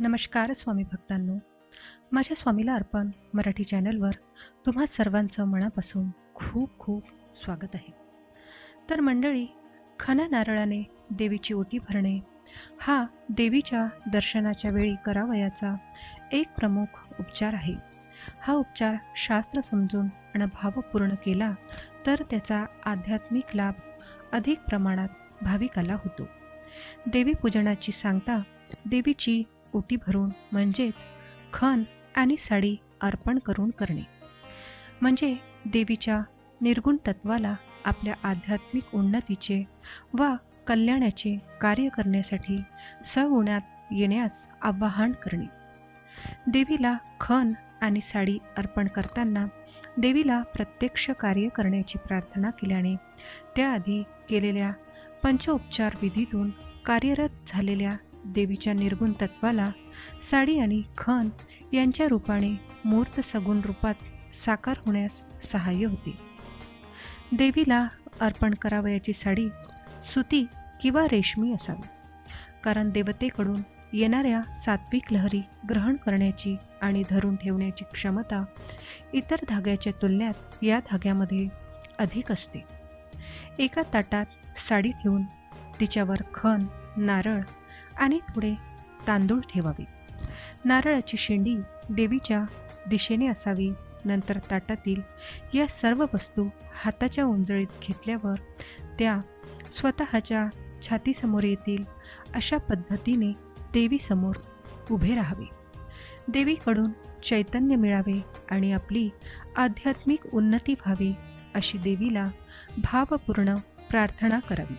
नमस्कार स्वामी भक्तांनो. माझ्या स्वामीला अर्पण मराठी चॅनलवर तुम्हा सर्वांचं मनापासून खूप खूप स्वागत आहे. तर मंडळी खना नारळाने देवीची ओटी भरणे हा देवीच्या दर्शनाच्या वेळी करावयाचा एक प्रमुख उपचार आहे. हा उपचार शास्त्र समजून आणि भावपूर्ण केला तर त्याचा आध्यात्मिक लाभ अधिक प्रमाणात भाविकाला होतो. देवी पूजनाची सांगता देवीची ओटी भरून म्हणजेच खण आणि साडी अर्पण करून करणे. म्हणजे देवीच्या निर्गुण तत्वाला आपल्या आध्यात्मिक उन्नतीचे व कल्याणाचे कार्य करण्यासाठी सगुणात येण्यास आवाहन करणे. देवीला खण आणि साडी अर्पण करताना देवीला प्रत्यक्ष कार्य करण्याची प्रार्थना केल्याने त्याआधी केलेल्या पंचोपचार विधीतून कार्यरत झालेल्या देवीच्या निर्गुण तत्वाला साडी आणि खण यांच्या रूपाने मूर्त सगुण रूपात साकार होण्यास सहाय्य होते. देवीला अर्पण करावयाची साडी सुती किंवा रेशमी असावी. कारण देवतेकडून येणाऱ्या सात्विक लहरी ग्रहण करण्याची आणि धरून ठेवण्याची क्षमता इतर धाग्याच्या तुलनेत या धाग्यामध्ये अधिक असते. एका ताटात साडी ठेवून तिच्यावर खण नारळ आणि थोडे तांदूळ ठेवावे. नारळाची शेंडी देवीच्या दिशेने असावी. नंतर ताटातील या सर्व वस्तू हाताच्या उंजळीत घेतल्यावर त्या स्वतःच्या छातीसमोर येतील. अशा पद्धतीने देवीसमोर उभे राहावे. देवीकडून चैतन्य मिळावे आणि आपली आध्यात्मिक उन्नती व्हावी अशी देवीला भावपूर्ण प्रार्थना करावी.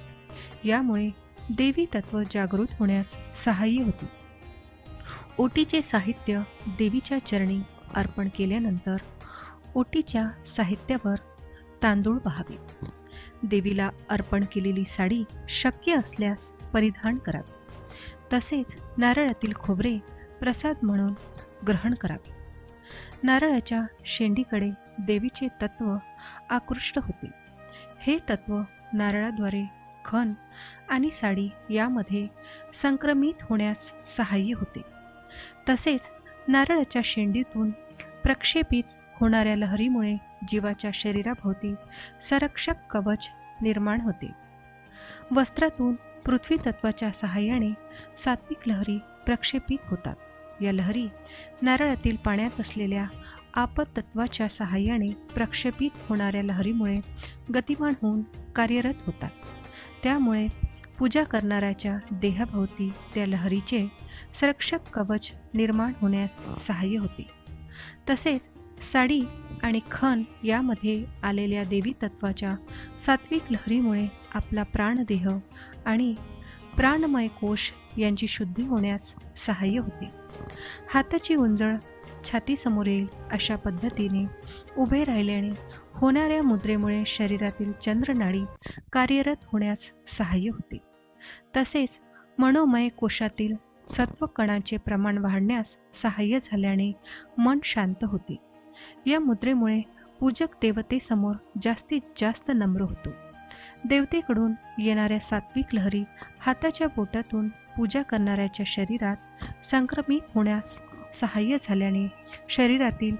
यामुळे देवी तत्व जागृत होण्यास सहाय्य होते. ओटीचे साहित्य देवीच्या चरणी अर्पण केल्यानंतर ओटीच्या साहित्यावर तांदूळ पहावे. देवीला अर्पण केलेली साडी शक्य असल्यास परिधान करावे. तसेच नारळातील खोबरे प्रसाद म्हणून ग्रहण करावे. नारळाच्या शेंडीकडे देवीचे तत्व आकृष्ट होते. हे तत्व नारळाद्वारे खण आणि साडी यामध्ये संक्रमित होण्यास सहाय्य होते. तसेच नारळाच्या शेंडीतून प्रक्षेपित होणाऱ्या लहरीमुळे जीवाच्या शरीराभोवती संरक्षक कवच निर्माण होते. वस्त्रातून पृथ्वी तत्वाच्या सहाय्याने सात्विक लहरी प्रक्षेपित होतात. या लहरी नारळातील पाण्यात असलेल्या आपत तत्वाच्या सहाय्याने प्रक्षेपित होणाऱ्या लहरीमुळे गतिमान होऊन कार्यरत होतात. त्यामुळे पूजा करणाऱ्याच्या देहाभोवती त्या लहरीचे संरक्षक कवच निर्माण होण्यास सहाय्य होते. तसेच साडी आणि खण यामध्ये आलेल्या देवी तत्वाच्या सात्विक लहरीमुळे आपला प्राणदेह आणि प्राणमय कोश यांची शुद्धी होण्यास सहाय्य होते. हाताची उंजळ छातीसमोर येईल अशा पद्धतीने उभे राहिल्याने होणाऱ्या मुद्रेमुळे शरीरातील चंद्रनाडी कार्यरत होण्यास सहाय्य होते. तसेच मनोमय कोशातील सत्वकणाचे प्रमाण वाढण्यास सहाय्य झाल्याने मन शांत होते. या मुद्रेमुळे पूजक देवतेसमोर जास्तीत जास्त नम्र होतो. देवतेकडून येणाऱ्या सात्विक लहरी हाताच्या बोटातून पूजा करणाऱ्याच्या शरीरात संक्रमित होण्यास सहाय्य झाल्याने शरीरातील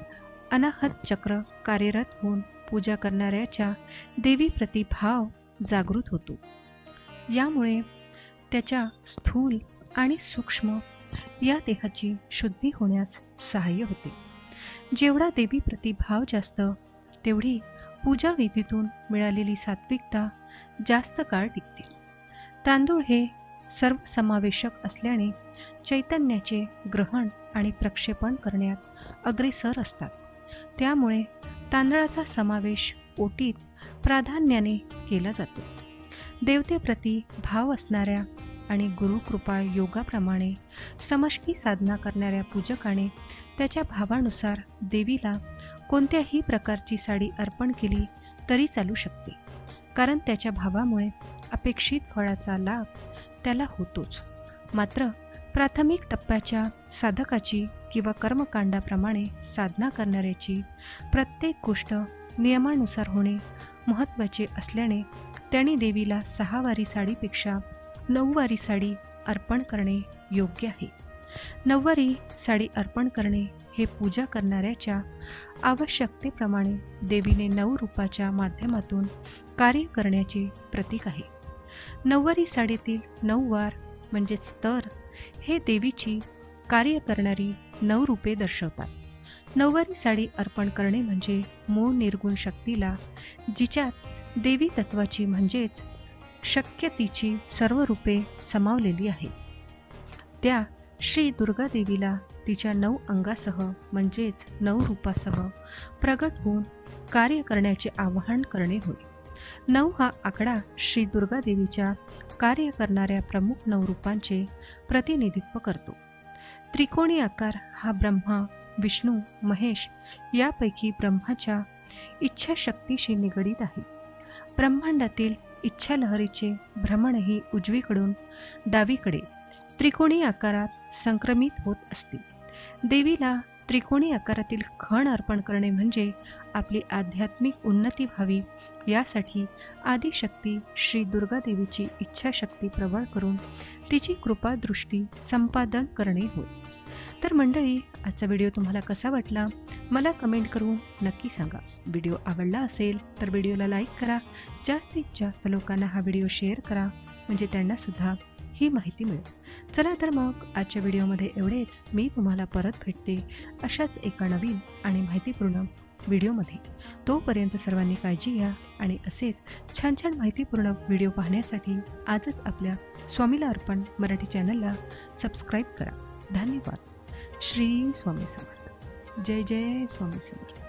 अनाहत चक्र कार्यरत होऊन पूजा करणाऱ्याच्या देवीप्रती भाव जागृत होतो. यामुळे त्याच्या स्थूल आणि सूक्ष्म या देहाची शुद्धी होण्यास सहाय्य होते. जेवढा देवीप्रती भाव जास्त तेवढी पूजा विधीतून मिळालेली सात्विकता जास्त काळ टिकते. तांदूळ हे सर्वसमावेशक असल्याने चैतन्याचे ग्रहण आणि प्रक्षेपण करण्यात अग्रेसर असतात. त्यामुळे तांदळाचा समावेश ओटीत प्राधान्याने केला जातो. देवतेप्रती भाव असणाऱ्या आणि गुरुकृपा योगाप्रमाणे समष्टी साधना करणाऱ्या पूजकाने त्याच्या भावानुसार देवीला कोणत्याही प्रकारची साडी अर्पण केली तरी चालू शकते कारण त्याच्या भावामुळे अपेक्षित फळाचा लाभ त्याला होतोच. मात्र प्राथमिक टप्प्याच्या साधकाची किंवा कर्मकांडाप्रमाणे साधना करणाऱ्याची प्रत्येक गोष्ट नियमानुसार होणे महत्त्वाचे असल्याने त्याने देवीला सहावारी साडीपेक्षा नऊवारी साडी अर्पण करणे योग्य आहे. नऊवारी साडी अर्पण करणे हे पूजा करणाऱ्याच्या आवश्यकतेप्रमाणे देवीने नऊ रूपाच्या माध्यमातून कार्य करण्याचे प्रतीक आहे. नऊवारी साडीतील नऊ वार म्हणजेच स्तर हे देवीची कार्य करणारी नऊ रूपे दर्शवतात. नऊवारी साडी अर्पण करणे म्हणजे मूळ निर्गुण शक्तीला जिच्यात देवी तत्वाची म्हणजेच शक्य तिची सर्व रूपे समावलेली आहेत त्या श्री दुर्गा देवीला तिच्या नऊ अंगासह म्हणजेच नऊ रूपासह प्रगट होऊन कार्य करण्याचे आवाहन करणे होय. नऊ हा आकडा श्री दुर्गा देवीच्या कार्य करणाऱ्या प्रमुख नऊ रूपांचे प्रतिनिधित्व करतो. त्रिकोणी आकार हा ब्रह्मा विष्णू महेश यापैकी ब्रह्माच्या इच्छाशक्तीशी निगडीत आहे. ब्रह्मांडातील इच्छालहरीचे भ्रमणही उजवीकडून डावीकडे त्रिकोणी आकारात संक्रमित होत असते. देवीला त्रिकोणी आकारातील खण अर्पण करणे म्हणजे आपली आध्यात्मिक उन्नती व्हावी. यासाठी आदिशक्ती श्री दुर्गादेवीची इच्छाशक्ती प्रबळ करून तिची कृपादृष्टी संपादन करणे होय. तर मंडळी आजचा व्हिडिओ तुम्हाला कसा वाटला? मला कमेंट करून नक्की सांगा. व्हिडिओ आवडला असेल तर व्हिडिओला लाईक करा. जास्तीत जास्त लोकांना हा व्हिडिओ शेअर करा. म्हणजे त्यांनासुद्धा ही माहिती मिळेल. चला तर मग आजच्या व्हिडिओमध्ये एवढेच. मी तुम्हाला परत भेटते अशाच एका नवीन आणि माहितीपूर्ण व्हिडिओमध्ये. तोपर्यंत सर्वांनी काळजी घ्या आणि असेच छान छान माहितीपूर्ण व्हिडिओ पाहण्यासाठी आजच आपल्या स्वामीला अर्पण मराठी चॅनलला सबस्क्राईब करा. धन्यवाद. श्री स्वामी समर्थ. जय जय स्वामी समर्थ.